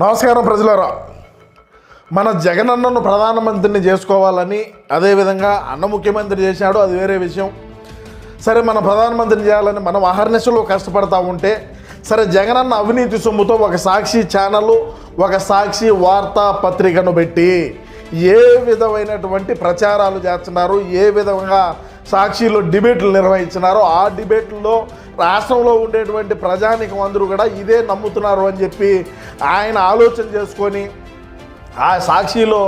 నమస్కారం ప్రజలారా. మన జగనన్నను ప్రధానమంత్రిని చేసుకోవాలని అదేవిధంగా అన్న ముఖ్యమంత్రి చేశాడు అది వేరే విషయం. సరే మన ప్రధానమంత్రిని చేయాలని మనం అహర్నిశలో కష్టపడతా ఉంటే సరే జగనన్న అవినీతి సొమ్ముతో ఒక సాక్షి ఛానల్ ఒక సాక్షి వార్తా పత్రికను పెట్టి ఏ విధమైనటువంటి ప్రచారాలు చేస్తున్నారు ఏ విధంగా సాక్షిలో డిబేట్లు నిర్వహించినారో ఆ డిబేట్లో రాష్ట్రంలో ఉండేటువంటి ప్రజానికం అందరూ కూడా ఇదే నమ్ముతున్నారు అని చెప్పి ఆయన ఆలోచన చేసుకొని ఆ సాక్షిలో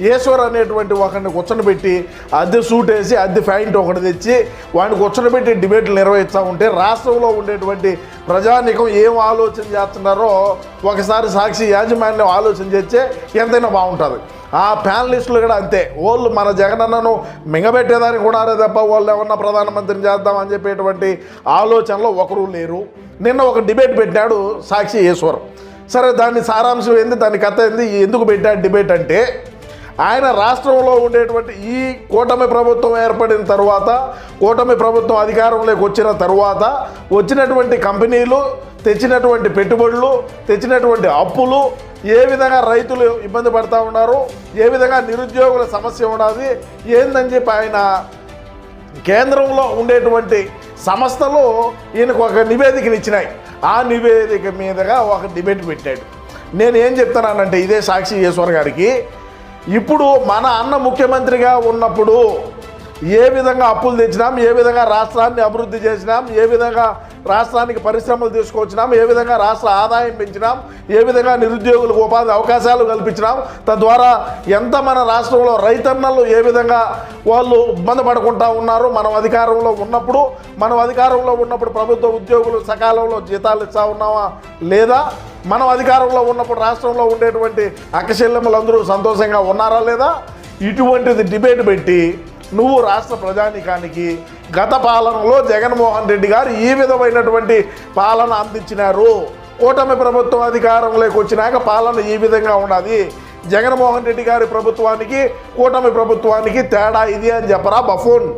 ఈశ్వర్ అనేటువంటి ఒకరిని కూర్చొని అద్దె సూట్ వేసి అద్దె ప్యాంట్ ఒకటి తెచ్చి వాడిని కూర్చొని పెట్టి డిబేట్లు నిర్వహిస్తూ ఉంటే రాష్ట్రంలో ఉండేటువంటి ప్రజానికం ఏం ఆలోచన చేస్తున్నారో ఒకసారి సాక్షి యాజమాన్యం ఆలోచన చేస్తే ఎంతైనా బాగుంటుంది. ఆ ప్యానలిస్టులు కూడా అంతే. వాళ్ళు మన జగనన్నను మింగబెట్టేదానికి కూడా తప్ప వాళ్ళు ఏమన్నా ప్రధానమంత్రిని చేద్దామని చెప్పేటువంటి ఆలోచనలో ఒకరు లేరు. నిన్న ఒక డిబేట్ పెట్టాడు సాక్షి ఈశ్వర్. సరే దాని సారాంశం ఏంది? దాని కథ ఏంది? ఎందుకు పెట్టాడు డిబేట్ అంటే ఆయన రాష్ట్రంలో ఉండేటువంటి ఈ కూటమి ప్రభుత్వం ఏర్పడిన తర్వాత కూటమి ప్రభుత్వం అధికారంలోకి వచ్చిన తర్వాత వచ్చినటువంటి కంపెనీలు తెచ్చినటువంటి పెట్టుబడులు తెచ్చినటువంటి అప్పులు ఏ విధంగా రైతులు ఇబ్బంది పడతా ఉన్నారు? ఏ విధంగా నిరుద్యోగుల సమస్య ఉన్నది ఏందని చెప్పి ఆయన కేంద్రంలో ఉండేటువంటి సంస్థలు ఈయనకు ఒక నివేదికను ఇచ్చినాయి. ఆ నివేదిక మీదుగా ఒక డిబేట్ పెట్టాడు. నేను ఏం చెప్తున్నానంటే ఇదే సాక్షి ఈశ్వర్ గారికి ఇప్పుడు మన అన్న ముఖ్యమంత్రిగా ఉన్నప్పుడు ఏ విధంగా అప్పులు తెచ్చినాం ఏ విధంగా రాష్ట్రాన్ని అభివృద్ధి చేసినాం ఏ విధంగా రాష్ట్రానికి పరిశ్రమలు తీసుకొచ్చినాం ఏ విధంగా రాష్ట్ర ఆదాయం పెంచినాం ఏ విధంగా నిరుద్యోగులకు ఉపాధి అవకాశాలు కల్పించినాం. తద్వారా ఎంత మన రాష్ట్రంలో రైతన్నలు ఏ విధంగా వాళ్ళు ఇబ్బంది పడుకుంటా ఉన్నారు మనం అధికారంలో ఉన్నప్పుడు మనం అధికారంలో ఉన్నప్పుడు ప్రభుత్వ ఉద్యోగులు సకాలంలో జీతాలు ఇస్తా ఉన్నామా లేదా? మనం అధికారంలో ఉన్నప్పుడు రాష్ట్రంలో ఉండేటువంటి అక్కశల్యములందరూ సంతోషంగా ఉన్నారా లేదా? ఇటువంటిది డిబేట్ పెట్టి నువ్వు రాష్ట్ర ప్రజానికానికి గత పాలనలో జగన్మోహన్ రెడ్డి గారు ఈ విధమైనటువంటి పాలన అందించినారు. కూటమి ప్రభుత్వం అధికారంలోకి వచ్చినాక పాలన ఈ విధంగా ఉన్నది. జగన్మోహన్ రెడ్డి గారి ప్రభుత్వానికి కూటమి ప్రభుత్వానికి తేడా ఇది అని చెప్పరా బఫూన్.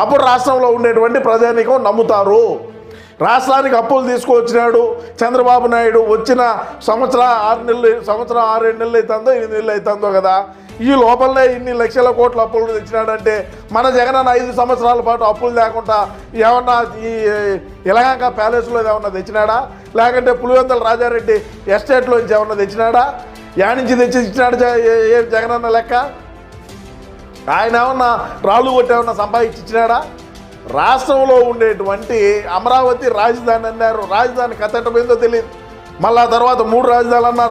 అప్పుడు రాష్ట్రంలో ఉండేటువంటి ప్రజానికం నమ్ముతారు. రాష్ట్రానికి అప్పులు తీసుకువచ్చినాడు చంద్రబాబు నాయుడు వచ్చిన సంవత్సరం ఆరు నెలలు సంవత్సరం ఆరేడు నెలలు అవుతుందో ఎనిమిది నెలలు అవుతుందో కదా. ఈ లోపలనే ఇన్ని లక్షల కోట్ల అప్పులు తెచ్చినాడంటే మన జగనన్న ఐదు సంవత్సరాల పాటు అప్పులు లేకుండా ఏమన్నా ఈ ఇలాగ ప్యాలెస్లో ఏమన్నా తెచ్చినాడా? లేకంటే పులివెందల రాజారెడ్డి ఎస్టేట్లో నుంచి ఏమన్నా తెచ్చినాడా? యానించి తెచ్చి ఇచ్చినాడు ఏ- జగనన్న లెక్క? ఆయన ఏమన్నా రాళ్ళు కొట్టేమన్నా సంపాదించి ఇచ్చినాడా? రాష్ట్రంలో ఉండేటువంటి అమరావతి రాజధాని అన్నారు. రాజధాని కథ ఏందో తెలియదు. మళ్ళా తర్వాత మూడు రాజధానులు అన్నారు.